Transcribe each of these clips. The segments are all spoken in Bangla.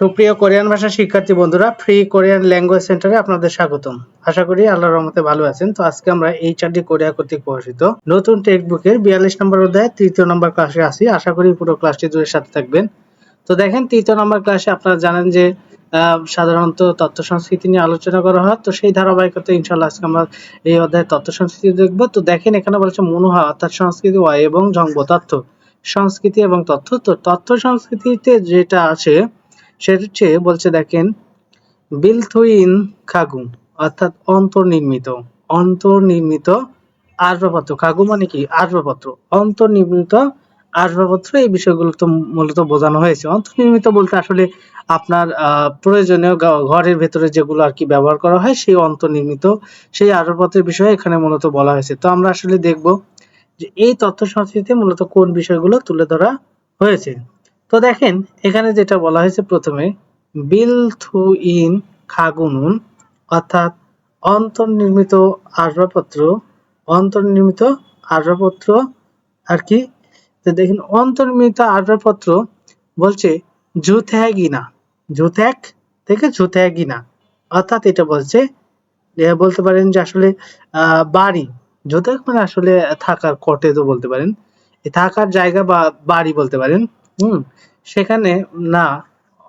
সুপ্রিয় কোরিয়ান ভাষা শিক্ষার্থী বন্ধুরা ফ্রি কোরিয়ান ল্যাঙ্গুয়েজ সেন্টারে আপনাদের স্বাগতম। আশা করি আল্লাহর রহমতে ভালো আছেন। তো আজকে আমরা এই চারটি কোরিয়া কর্তৃক প্রকাশিত। নতুন টেক্সট বুকের বিয়াল্লিশ নম্বর অধ্যায়, তৃতীয় নম্বর ক্লাসে আসি আশা করি পুরো ক্লাসটি দূরের সাথে থাকবেন। তো দেখেন, তৃতীয় নম্বর ক্লাসে আপনারা জানেন যে সাধারণত তথ্য সংস্কৃতি নিয়ে আলোচনা করা হয়। তো সেই ধারাবাহিকতা ইনশাল্লাহ আজকে আমরা এই অধ্যায়ে তথ্য সংস্কৃতি দেখব। তো দেখেন, এখানে বলছে মনোহা, অর্থাৎ সংস্কৃতি ওয়াই এবং জঙ্গ তথ্য। সংস্কৃতি এবং তথ্য। তো তথ্য সংস্কৃতিতে যেটা আছে সেটা বলছে দেখেন, বিলথুইন খাগু অর্থাৎ অন্তর্নির্মিত অন্তর্নির্মিত আসবাবপত্র খাগু মানে কি? আসবাবপত্র। অন্তর্নির্মিত আসবাবপত্র এই বিষয়গুলো তো মূলত বোঝানো হয়েছে। অন্তর্নির্মিত বলতে আসলে আপনার প্রয়োজনীয় ঘরের ভেতরে যেগুলো আর কি ব্যবহার করা হয়, সেই অন্তর্নির্মিত, সেই আসবাবপত্রের বিষয়ে এখানে মূলত বলা হয়েছে। তো আমরা আসলে দেখব যে এই তথ্য সংস্কৃতিতে মূলত কোন বিষয়গুলো তুলে ধরা হয়েছে। তো দেখেন, এখানে যেটা বলা হয়েছে প্রথমে বিল থু ইন খাগুনুন, অর্থাৎ অন্তর্নির্মিত আসবাবপত্র অন্তর্নির্মিত আসবাবপত্র, আর কি? তো দেখেন, অন্তর্নির্মিত আসবাবপত্র বলছে জুথ্যাগিনা জুথ্যাক থেকে জুথ্যাগিনা, অর্থাৎ এটা বলছে বলতে পারেন যে আসলে বাড়ি জুথ্যাক মানে আসলে থাকার, কটেজও বলতে পারেন থাকার জায়গা বা বাড়ি বলতে পারেন। হুম, সেখানে না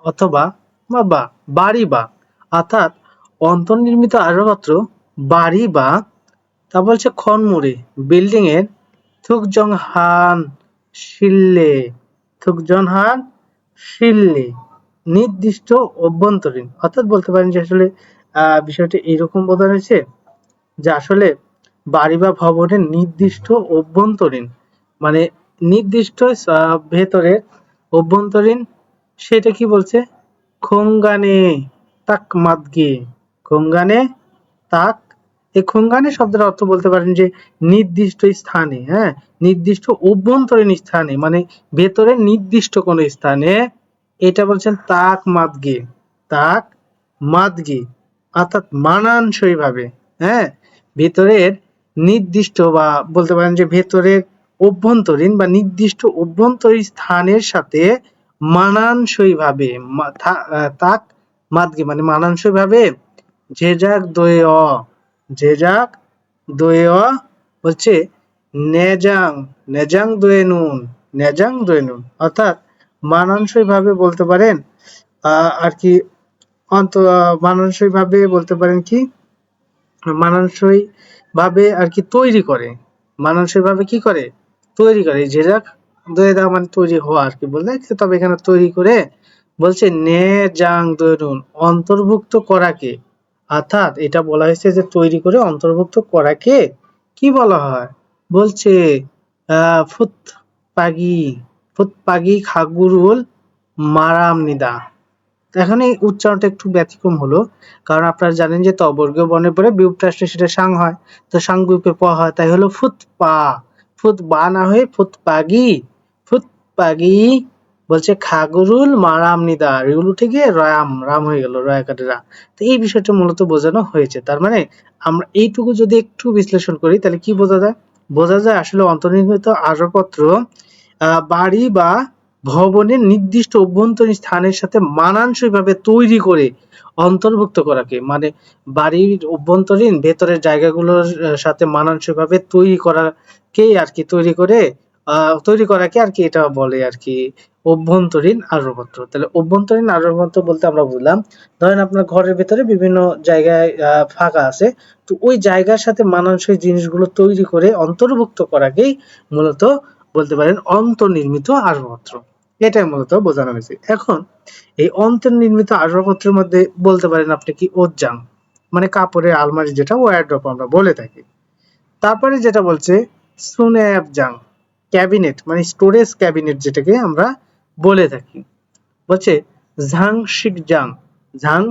অথবা বা বা, বাড়ি বা, অর্থাৎ অন্তর্নির্মিত আসবাবপত্র, বাড়ি বা, তা বলছে খনমুড়ে বিল্ডিং এর থুকজং হান শিল্লে থুকজন হান শিল্লে, নির্দিষ্ট অভ্যন্তরীণ। অর্থাৎ বলতে পারেন যে আসলে বিষয়টি এরকম বোঝানো হয়েছে যে আসলে বাড়ি বা ভবনের নির্দিষ্ট অভ্যন্তরীণ মানে নির্দিষ্ট ভেতরের অভ্যন্তরীণ সেটা কি বলছে? খোঙ্গানে, তাক মাদগে খোঙ্গানে, তাক এই খোঙ্গানে শব্দের অর্থ বলতে পারেন যে নির্দিষ্ট স্থানে হ্যাঁ? নির্দিষ্ট অভ্যন্তরীণ স্থানে মানে ভেতরে নির্দিষ্ট কোনো স্থানে এটা বলছেন তাক মাদগে তাক মাদগে অর্থাৎ মানানসই ভাবে হ্যাঁ? ভেতরের নির্দিষ্ট বা বলতে পারেন যে ভেতরের অভ্যন্তরীণ বা নির্দিষ্ট অভ্যন্তরীণ স্থানের সাথে মানানসই ভাবে তাক, মাদগে মানে মানানসই ভাবে যে অ যাক দয়ে অ হচ্ছে নেজাং নেজাং দয়ে নুন, নেজাং দয়ে নুন। অর্থাৎ মানানসই ভাবে বলতে পারেন আর কি অন্ত মানানসই ভাবে বলতে পারেন কি? মানানসই ভাবে আর কি তৈরি করে। মানানসই ভাবে কি করে? তৈরি করে যে যাক দয়ে দেওয়া মানে তৈরি হওয়া আর কি বলতে তবে এখানে তৈরি করে বলছে, নে জাং দৈনুন অন্তর্ভুক্ত করাকে অর্থাৎ এটা বলা হয়েছে যে তৈরি করে অন্তর্ভুক্ত করাকে কি? বলা হয়? বলছে ফুত পাগি ফুত পাগি খাগুরুল মারাম নিদা। এখন এই উচ্চারণটা একটু ব্যতিক্রম হলো, কারণ আপনারা জানেন যে তবর্গীয় বর্ণের পরে বিউপটা আসলে সেটা সাং হয়, তো সাং বিউপে প হয়, তাই হলো ফুত পা। ফুত বা না হয়ে ফুত পাগি ফুত পাগি বলছে, খাগরুল মারাম নিদা। রিগুল উঠে গিয়ে রাম রাম হয়ে গেল রয়াকাটেরা তো এই বিষয়টা মূলত বোঝানো হয়েছে। তার মানে আমরা এইটুকু যদি একটু বিশ্লেষণ করি, তাহলে কি বোঝা যায়? বোঝা যায় আসলে অন্তর্নির্মিত আসবাবপত্র বাড়ি বা ভবনের নির্দিষ্ট অভ্যন্তরীণ স্থানের সাথে মানানসইভাবে তৈরি করে অন্তর্ভুক্ত করাকে মানে বাড়ির অভ্যন্তরীণ ভেতরের জায়গাগুলোর সাথে মানানসইভাবে তৈরি করাকেই আর কি তৈরি করে তৈরি করাকে আর কি এটা বলে আর কি, অভ্যন্তরীণ আসবাবপত্র তাহলে অভ্যন্তরীণ আসবাবপত্র বলতে আমরা বুঝলাম, ধরেন আপনার ঘরের ভেতরে বিভিন্ন জায়গায় ফাঁকা আছে, তো ওই জায়গার সাথে মানানসই জিনিসগুলো তৈরি করে অন্তর্ভুক্ত করাকেই মূলত বলতে পারেন অন্তর্নির্মিত আসবাবপত্র এটাই মূলত বোঝানো হয়েছে। এখন, এই অন্তর্নির্মিত আসবাবপত্রের মধ্যে বলতে পারেন আপনি কি ওজ্জাং মানে কাপড়ের আলমারি যেটা ওয়ারড্রপ আমরা বলে থাকি। তারপরে যেটা বলছে সুনেবজাং ক্যাবিনেট মানে স্টোরেজ ক্যাবিনেট যেটাকে আমরা বলে থাকি। বলছে ঝাং ঝাং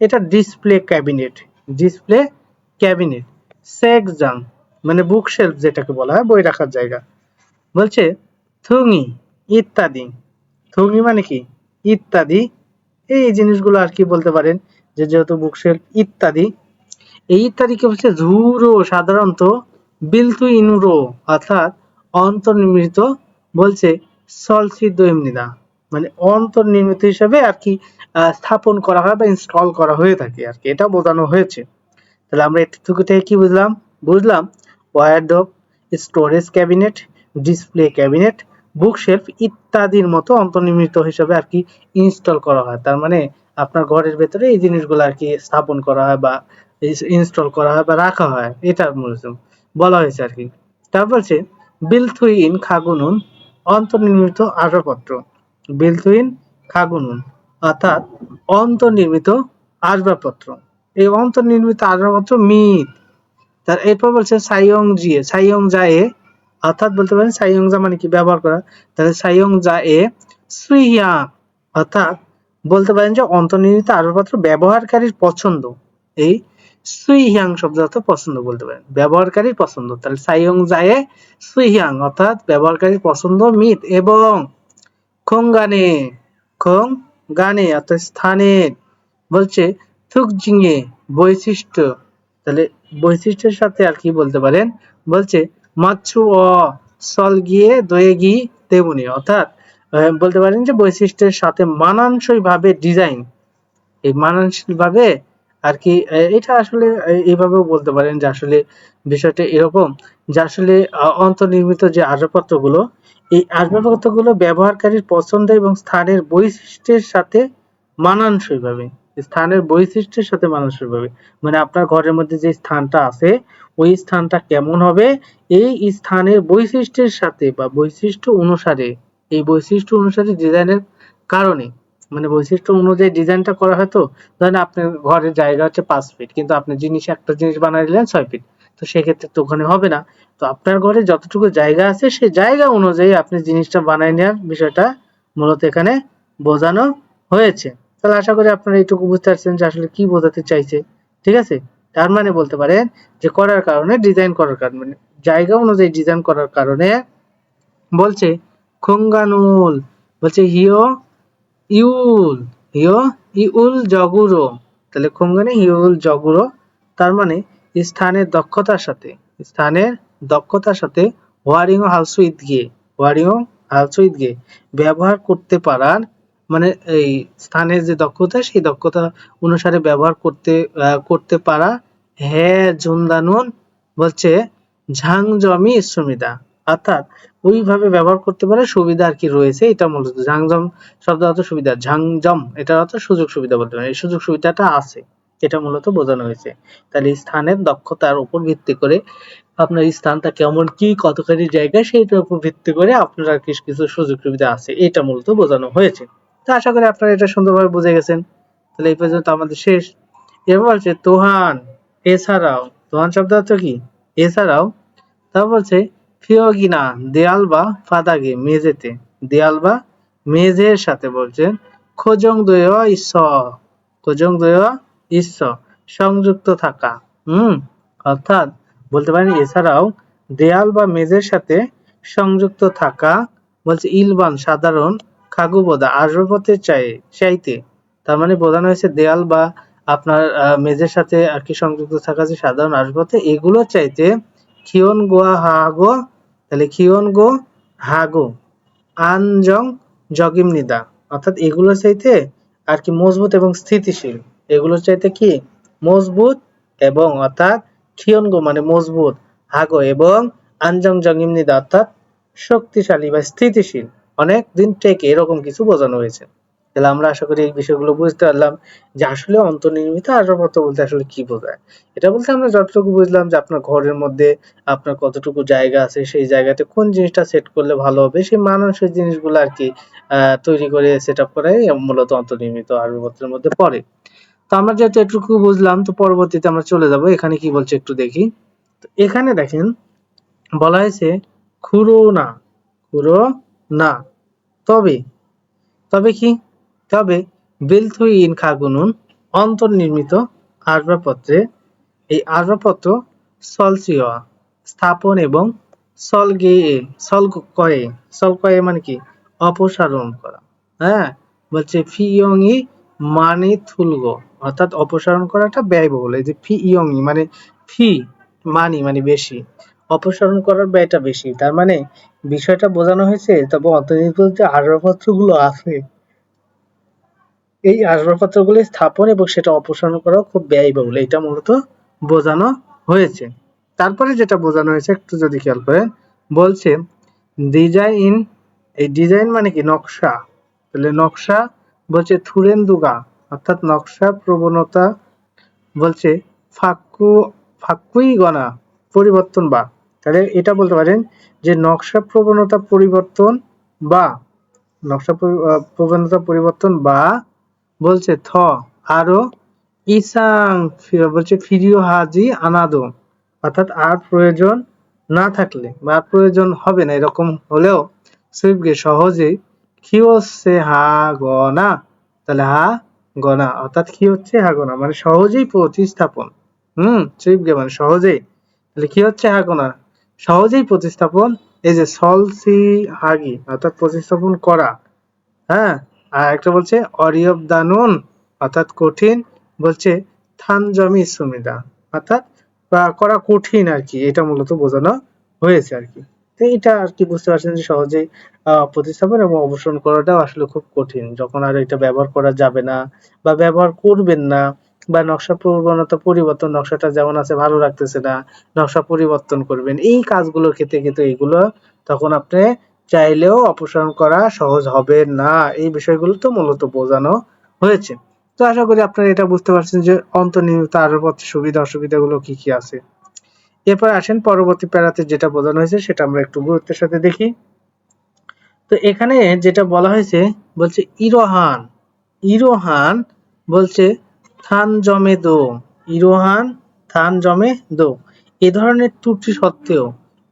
এটা ডিসপ্লে ক্যাবিনেট ডিসপ্লে ক্যাবিনেট। সেকজাং মানে বুক শেলফ যেটাকে বলা হয়, বই রাখার জায়গা। বলছে থুঙি, ইত্যাদি। থুঙি মানে কি? ইত্যাদি। এই জিনিসগুলো আর কি বলতে পারেন? যে যেহেতু বুকশেলফ, ইত্যাদি। এই ইত্যাদিকে বলছে ঝুরো, সাধারণত বিলতু ইনুরো অর্থাৎ অন্তর্নির্মিত বলছে সলসি দৈমনিদা মানে অন্তর্নির্মিত হিসেবে আর কি স্থাপন করা হয় বা ইনস্টল করা হয়ে থাকে আর কি। এটা বোঝানো হয়েছে। তাহলে আমরা এটুকু থেকে কি বুঝলাম? বুঝলাম wardrobe storage cabinet display cabinet bookshelf ইত্যাদির মতো অন্তর্নির্মিত হিসেবে আর কি ইনস্টল করা হয়। তার মানে আপনার ঘরের ভেতরে এই জিনিসগুলো আর কি স্থাপন করা হয় বা ইনস্টল করা হয় বা রাখা হয়। এটার মূলত বলা হয়েছে আর কি তারপর হচ্ছে বিলথুইন খাগুনুন অন্তর্নির্মিত আসবাবপত্র। বিলথুইন খাগুনুন অর্থাৎ অন্তর্নির্মিত আসবাবপত্র। এই অন্তর্নির্মিত আসবাবপত্র মিথ তার এরপর বলছে সাইয়ং জিয়ে সাইয়ং জায়ে অর্থাৎ বলতে পারেন সাইয়ং জা মানে কি? ব্যবহার করা। তাহলে সাইয়ং এ সুইয়া, অর্থাৎ বলতে পারেন যে অন্তর্নির্মিত আসবাবপত্র ব্যবহারকারীর পছন্দ। এই সুইহিয়াং শব্দ অর্থ পছন্দ বলতে পারেন। ব্যবহারকারীর পছন্দ। তাহলে সাইয়ং জায়ে সুইহিয়াং, অর্থাৎ ব্যবহারকারীর পছন্দ, মিথ এবং খোংগানে খোং গানে অর্থাৎ স্থানের বলছে থুকজিংয়ে বৈশিষ্ট্য। তাহলে বৈশিষ্ট্যের সাথে আর কি বলতে পারেন? বলছে মাচ্ছু অ, সল গিয়ে দয়ে গি তেমনি অর্থাৎ বলতে পারেন যে বৈশিষ্ট্যের সাথে মানানসই ভাবে ডিজাইন এই মানানসই ভাবে আর কি এটা আসলে এইভাবেও বলতে পারেন যে আসলে বিষয়টা এরকম যে আসলে অন্তর্নির্মিত যে আসবাবপত্রগুলো, এই আসবাবপত্রগুলো ব্যবহারকারীর পছন্দ এবং স্থানের বৈশিষ্ট্যের সাথে মানানসই ভাবে। স্থানের বৈশিষ্ট্যের সাথে মানানসই ভাবে। মানে আপনার ঘরের মধ্যে যে স্থানটা আছে, ওই স্থানটা কেমন হবে, এই স্থানের বৈশিষ্ট্যের সাথে বা বৈশিষ্ট্য অনুসারে, এই বৈশিষ্ট্য অনুসারে ডিজাইনের কারণে মানে বৈশিষ্ট্য অনুযায়ী ডিজাইনটা করা হয় তো ধরেন আপনার ঘরের জায়গা হচ্ছে পাঁচ ফিট কিন্তু আপনি জিনিস একটা জিনিস বানাই দিলেন ছয় ফিট তো সেক্ষেত্রে তো ওখানে হবে না। তো আপনার ঘরে যতটুকু জায়গা আছে, সেই জায়গা অনুযায়ী আপনি জিনিসটা বানাই নেওয়ার বিষয়টা মূলত এখানে বোঝানো হয়েছে। তাহলে আশা করি আপনারা এইটুকু বুঝতে পারছেন যে আসলে কি বোঝাতে চাইছে, ঠিক আছে? তার মানে বলতে পারেন যে করার কারণে ডিজাইন করার কারণে মানে জায়গা অনুযায়ী ডিজাইন করার কারণে বলছে খুঙ্গানুল, বলছে হিও ইউল হিও ইউল জগুরো। তাহলে খুঙ্গানে হিউল জগুরো। তার মানে স্থানের দক্ষতার সাথে, স্থানের দক্ষতার সাথে ওয়ারিং হালসুইদ গিয়ে ওয়ারিং হালসুইদ গিয়ে ব্যবহার করতে পারার মানে এই স্থানের যে দক্ষতা, সেই দক্ষতা অনুসারে ব্যবহার করতে করতে পারা হ্যাঁ জুনদানুন বলছে ঝাংজমি সুমিদা। অর্থাৎ ওইভাবে ব্যবহার করতে পারে, সুবিধা আর কি রয়েছে, এটা মূলত ঝাংজম শব্দ অর্থ সুবিধা ঝাংজম এটা অর্থ সুযোগ সুবিধা বলতে পারে এই সুযোগ সুবিধাটা আছে, এটা মূলত বোঝানো হয়েছে। তাহলে স্থানের দক্ষতার উপর ভিত্তি করে আপনার স্থানটা কেমন, কি, কতখানি জায়গা, সেইটার উপর ভিত্তি করে আপনার কিছু কিছু সুযোগ সুবিধা আছে, এটা মূলত বোঝানো হয়েছে। তো আশা করি আপনারা এটা সুন্দরভাবে বুঝে গেছেন। তাহলে এই পর্যন্ত আমাদের শেষ। এবার বলছে তোহান, এছাড়াও, তোহান শব্দ অর্থ কি? এছাড়াও, তারপর বলছে ফিওগিনা দেয়াল বা ফাদাগে, মেঝেতে। দেয়াল বা মেঝের সাথে বলছেন খোজং দয় ইস খোজং দয় ইস সংযুক্ত থাকা। হুম, অর্থাৎ বলতে পারেন এছাড়াও দেয়াল বা মেঝের সাথে সংযুক্ত থাকা বলছে ইলবান, সাধারণ খাগুবোদা আসবাবপত্রের চাই, চাইতে। তার মানে বোঝানো হয়েছে দেয়াল বা আপনার মেঝের সাথে আর কি সংযুক্ত থাকা যে সাধারণ আসবাবপত্র এগুলো চাইতে খিয়ন গোয়া হাগো তাহলে খিয়ন গো হাগো আনজং জগিমনিদা অর্থাৎ এগুলো চাইতে আর কি মজবুত এবং স্থিতিশীল। এগুলোর চাইতে কি? মজবুত এবং অর্থাৎ খিয়ন গো মানে মজবুত হাগো এবং আনজং জগিমনিদা অর্থাৎ শক্তিশালী বা স্থিতিশীল। অনেক দিন টেকে এরকম কিছু বোঝানো হয়েছে। তাহলে আমরা আশা করি এই বিষয়গুলো বুঝতে পারলাম যে আসলে অন্তর্নির্মিত আসবাবপত্র বলতে আসলে কি বোঝায়। এটা বলতে আমরা যতটুকু বুঝলাম যে আপনার ঘরের মধ্যে আপনার কতটুকু জায়গা আছে, সেই জায়গাতে কোন জিনিসটা সেট করলে ভালো হবে, সেই মানানসই জিনিসগুলো আর কি তৈরি করে সেট আপ করাই মূলত অন্তর্নির্মিত আসবাবপত্রের মধ্যে পড়ে। তো আমরা যেহেতু এটুকু বুঝলাম, তো পরবর্তীতে আমরা চলে যাব। এখানে কি বলছে একটু দেখি। এখানে দেখেন, বলা হয়েছে খুরো না খুরো না। তবে তবে কি? তবে বেলথুইন খাগুনুন অন্তর্নির্মিত আসবাবপত্রে এই আসবাবপত্র সলসিওয়া স্থাপন এবং সলগে সলকয়ে সলকয়ে মানে কি? অপসারণ করা। হ্যাঁ? বলছে ফিয়ংই মানে থুলগো। অর্থাৎ অপসারণ করাটা ব্যয়বহুল। এই যে ফি ইয়ংই মানে ফি, মানি মানে বেশি। অপসারণ করার ব্যয়টা বেশি। তার মানে বিষয়টা বোঝানো হয়েছে, তবে অন্তর্নিহিত যে আসবাবপত্রগুলো আছে এই আসবাবপত্রগুলি স্থাপন এবং সেটা অপসারণ করা খুব ব্যয়বহুল। এটা মূলত বোঝানো হয়েছে। তারপরে যেটা বোঝানো হয়েছে, একটু যদি খেয়াল করেন, বলছে, ডিজাইন এই ডিজাইন মানে কি? নকশা। তাহলে নকশা বলছে থুরেন্দুগা, অর্থাৎ নকশা প্রবণতা বলছে ফাক্কু ফাক্কুই গণা পরিবর্তন বা। তাহলে এটা বলতে পারেন যে নকশা প্রবণতা পরিবর্তন বা, নকশা প্রবণতা পরিবর্তন বা বলছে, থ, আরও, ইসাং বলছে, ফিরিও হাজি আনাদো। অর্থাৎ আর প্রয়োজন না থাকলে বা প্রয়োজন হবে না, এরকম হলেও সুইপকে সহজেই কি হচ্ছে হা গনা। তাহলে হা গনা, অর্থাৎ কি হচ্ছে? হা গনা মানে সহজেই প্রতিস্থাপন। হুম সুইপকে মানে সহজেই। তাহলে কি হচ্ছে? হা গনা, সহজেই প্রতিস্থাপন, এই যে সলসি হাগি, অর্থাৎ প্রতিস্থাপন করা। হ্যাঁ আর একটা বলছে অরিয়ব দানুন অর্থাৎ কঠিন, বলছে, থানজমি সুমিদা অর্থাৎ করা কঠিন আর কি, এটা মূলত বোঝানো হয়েছে আর কি। তো এটা আর কি বুঝতে পারছেন যে সহজেই প্রতিস্থাপন এবং অবসান করাটাও আসলে খুব কঠিন। যখন আর এটা ব্যবহার করা যাবে না বা ব্যবহার করবেন না বা নকশা প্রবণতা পরিবর্তন, নকশাটা যেমন আছে ভালো লাগতেছে না, নকশা পরিবর্তন করবেন, এই কাজগুলোর ক্ষেত্রে কিন্তু এগুলো তখন আপনি চাইলেও অপসারণ করা সহজ হবে না। এই বিষয়গুলো তো মূলত বোঝানো হয়েছে। তো আশা করি আপনারা এটা বুঝতে পারছেন যে অন্তর্নিহিত আরবত্র সুবিধা, অসুবিধাগুলো কি কি আছে। এরপর আসেন পরবর্তী প্যারাতে যেটা বোঝানো হয়েছে, সেটা আমরা একটু গুরুত্বের সাথে দেখি। তো এখানে যেটা বলা হয়েছে, বলছে ইরোহান। ইরোহান বলছে থান জমে দো। ইরোহান থান জমে দো। এ ধরনের ত্রুটি সত্ত্বেও,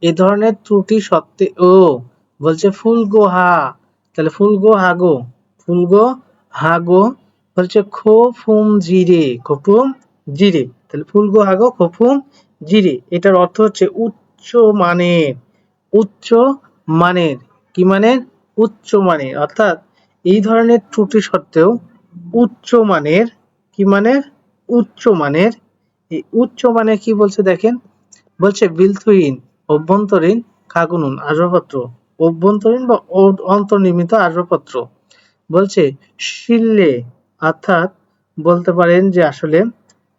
এ ধরনের ত্রুটি সত্ত্বেও বলছে ফুলগো হা। তাহলে ফুল ফুলগো হাগো ফুলগো হাগো বলছে খো ফুম জিরে। খোফুম জিরে। তাহলে ফুল ফুলগো হাগো খোফুম জিরে। এটার অর্থ হচ্ছে উচ্চ মানের উচ্চ মানের। কি মানের? উচ্চ মানের। অর্থাৎ এই ধরনের ত্রুটি সত্ত্বেও উচ্চ মানের, কি মানের? উচ্চ মানের। এই উচ্চ মানের কি বলছে দেখেন? বলছে বিলথুইন অভ্যন্তরীণ খাগুনুন, আসবাবপত্র। অভ্যন্তরীণ বা অন্তর্নির্মিত আসবাবপত্র। বলছে, শিল্লে অর্থাৎ বলতে পারেন যে আসলে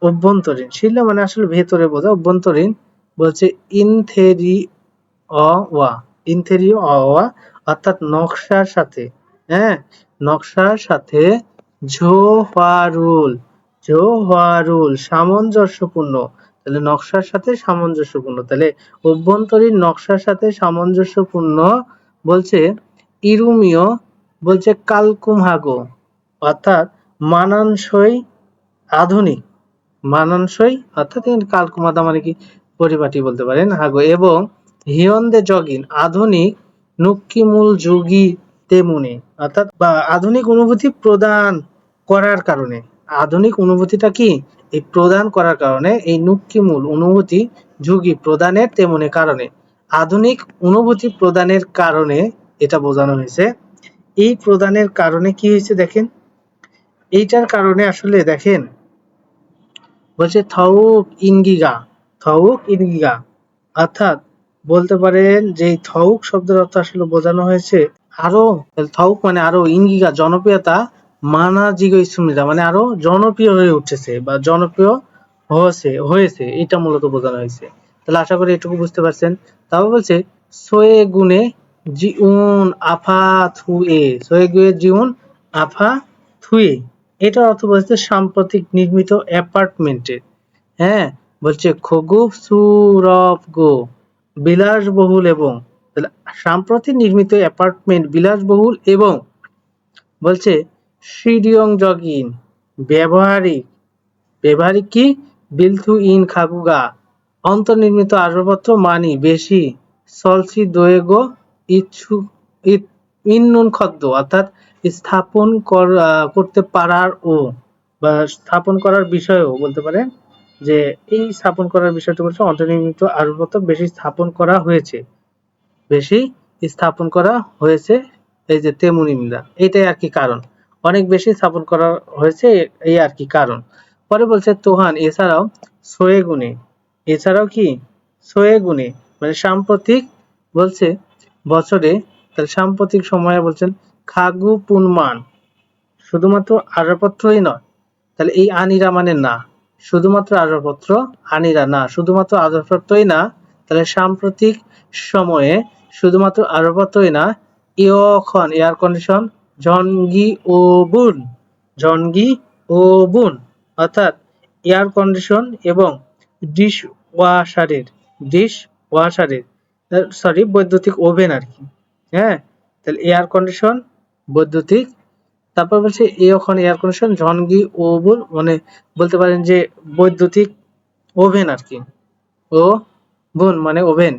অভ্যন্তরীণ। শিল্লে মানে আসলে ভেতরে বোঝা অভ্যন্তরীণ বলছে ইনথেরি অ ওয়া ইনথেরিও অ ওয়া অর্থাৎ নকশার সাথে হ্যাঁ? নকশার সাথে ঝোহারুল ঝোহারুল সামঞ্জস্যপূর্ণ। তাহলে নকশার সাথে সামঞ্জস্যপূর্ণ। তাহলে অভ্যন্তরীণ নকশার সাথে সামঞ্জস্যপূর্ণ বলছে ইরুমিও বলছে কালকুমহাগো, অর্থাৎ মানানসই আধুনিক। মানানসই, অর্থাৎ কালকুমাদা মানে কি? পরিপাটি বলতে পারেন, হাগো। এবং হিয়ন্দে জগিন, আধুনিক নুক্কিমূল যুগী তেমুনি, অর্থাৎ বা আধুনিক অনুভূতি প্রদান করার কারণে। আধুনিক অনুভূতিটা কি? এই প্রদান করার কারণে এই নুক্কিমূল অনুভূতি যুগী প্রদানের তেমনি কারণে। আধুনিক অনুভূতি প্রদানের কারণে এটা বোঝানো হয়েছে। এই প্রদানের কারণে কি হয়েছে দেখেন? এইটার কারণে আসলে দেখেন, বলছে থউক ইনগিগা থউক ইনগিগা। অর্থাৎ বলতে পারেন যে থউক শব্দের অর্থ আসলে বোঝানো হয়েছে আরও, থউক মানে আরও ইনগিগা, জনপ্রিয়তা মানা জিগ ইসুমিরা মানে আরও জনপ্রিয় হয়ে উঠেছে বা জনপ্রিয় হয়েছে হয়েছে, এটা মূলত বোঝানো হয়েছে। তাহলে আশা করি এটুকু বুঝতে পারছেন। তারপর বলছে, সোয়ে গুনে জিউন আফা থুয়ে, সোয়ে গুয়ে জিউন আফা থুয়ে। এটার অর্থ বলছে সাম্প্রতিক নির্মিত অ্যাপার্টমেন্টের হ্যাঁ বলছে খগুফ সুরফ গো, বিলাসবহুল এবং সাম্প্রতিক নির্মিত অ্যাপার্টমেন্ট বিলাসবহুল এবং, বলছে সিডিয়ং জগিন ব্যবহারিক ব্যবহারিক কি বিলথু ইন খাগুগা অন্তর্নির্মিত আসবাবপত্র মানি বেশি সলসি দোয়েগো ইচ্ছু ইন্নুন খদ্দ অর্থাৎ স্থাপন করতে পারার ও, বা স্থাপন করার বিষয়েও বলতে পারেন যে এই স্থাপন করার বিষয়টা বলছে অন্তর্নির্মিত আসবাবপত্র বেশি স্থাপন করা হয়েছে। বেশি স্থাপন করা হয়েছে এই যে তেমুনি মিলা এটাই আর কি কারণ। অনেক বেশি স্থাপন করা হয়েছে এই আর কি কারণ। পরে বলছে, তোহান, এছাড়াও সোয়ে গুণে এছাড়াও কি? সোয়ে গুণে মানে সাম্প্রতিক বলছে, বছরে, তাহলে সাম্প্রতিক সময়ে বলছেন, খাগু পুনমান, শুধুমাত্র আসবাবপত্রই নয়, তাহলে এই আনিরা মানে না, শুধুমাত্র আসবাবপত্র আনিরা না, শুধুমাত্র আসবাবপত্রই না, তাহলে সাম্প্রতিক সময়ে শুধুমাত্র আসবাবপত্রই না ইয়খন এয়ার কন্ডিশন জনগি ও বুন জনগি ও বুন, অর্থাৎ এয়ার কন্ডিশন এবং ডিশ ওয়াশারের ডিশ ওয়াশারের সরি বৈদ্যুতিক ওভেন আর কি হ্যাঁ? তাহলে এয়ার কন্ডিশন বৈদ্যুতিক, তারপর বলছে ওখানে এয়ার কন্ডিশন জনগি ওভেন মানে বলতে পারেন যে বৈদ্যুতিক ওভেন আর কি, ও বুন মানে ওভেন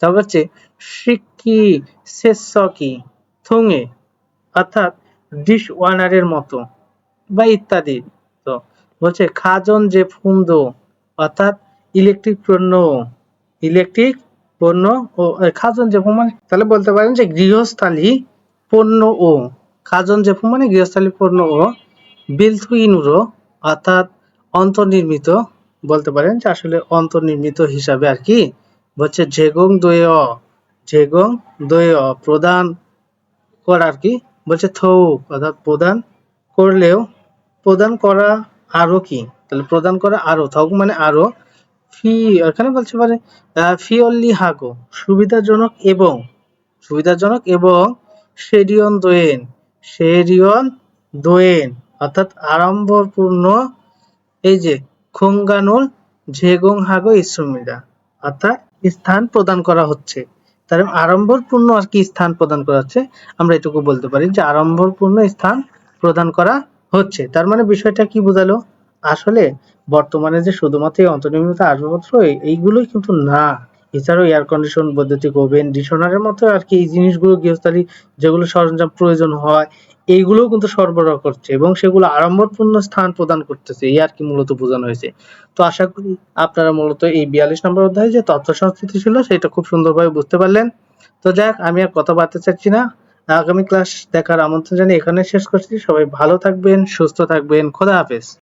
তারপর হচ্ছে শিকি সেসকি, থুঙে অর্থাৎ ডিশ ওয়ানারের মতো বা ইত্যাদি। তো বলছে খাজন যে ফুন্দো, অর্থাৎ ইলেকট্রিক পণ্য ইলেকট্রিক পণ্য ও খাজন যে মানে তাহলে বলতে পারেন যে গৃহস্থালী পণ্য ও, খাজন যে মানে গৃহস্থালী পণ্য ও বিলথুইনুরো, অর্থাৎ অন্তর্নির্মিত, বলতে পারেন যে আসলে অন্তর্নির্মিত হিসাবে আর কি, বলছে জেগং দোয় জেগং দোয় প্রদান করা আর কি বলছে, থৌ, অর্থাৎ প্রদান করলেও, প্রদান করা আরও কি? তাহলে প্রদান করা আরও, থক মানে আরও, ফি, এখানে বলছে পারে ফি অনলি হাগো, সুবিধাজনক এবং সুবিধাজনক এবং শেরিয়ন দোয়েন শেরিয়ন দোয়েন, অর্থাৎ আড়ম্বরপূর্ণ, এই যে, খোঙ্গানুল ঝেগং হাগো ইসুমিদা অর্থাৎ স্থান প্রদান করা হচ্ছে। তার আড়ম্বরপূর্ণ আর কি স্থান প্রদান করা হচ্ছে, আমরা এটুকু বলতে পারি যে আড়ম্বরপূর্ণ স্থান প্রদান করা হচ্ছে। তার মানে বিষয়টা কি বোঝালো? আসলে বর্তমানে যে শুধুমাত্র এই অন্তর্নির্মিত আসবাবপত্র এইগুলোই কিন্তু না। এছাড়াও এয়ার কন্ডিশন বৈদ্যুতিক ওভেন ডিশনারের মতো আর কি এই জিনিসগুলো গৃহস্থালী যেগুলো সরঞ্জাম প্রয়োজন হয়, এইগুলোও কিন্তু সরবরাহ করছে এবং সেগুলো আড়ম্বরপূর্ণ স্থান প্রদান করতেছে। এই আর কি মূলত বোঝানো হয়েছে। তো আশা করি আপনারা মূলত এই বিয়াল্লিশ নম্বর অধ্যায়ে যে তথ্য সংস্কৃতি ছিল, সেটা খুব সুন্দরভাবে বুঝতে পারলেন। তো যাক, আমি আর কথা বাড়তে চাচ্ছি না। আগামী ক্লাস দেখার আমন্ত্রণ জানিয়ে এখানে শেষ করছি। সবাই ভালো থাকবেন, সুস্থ থাকবেন। খোদা হাফেজ।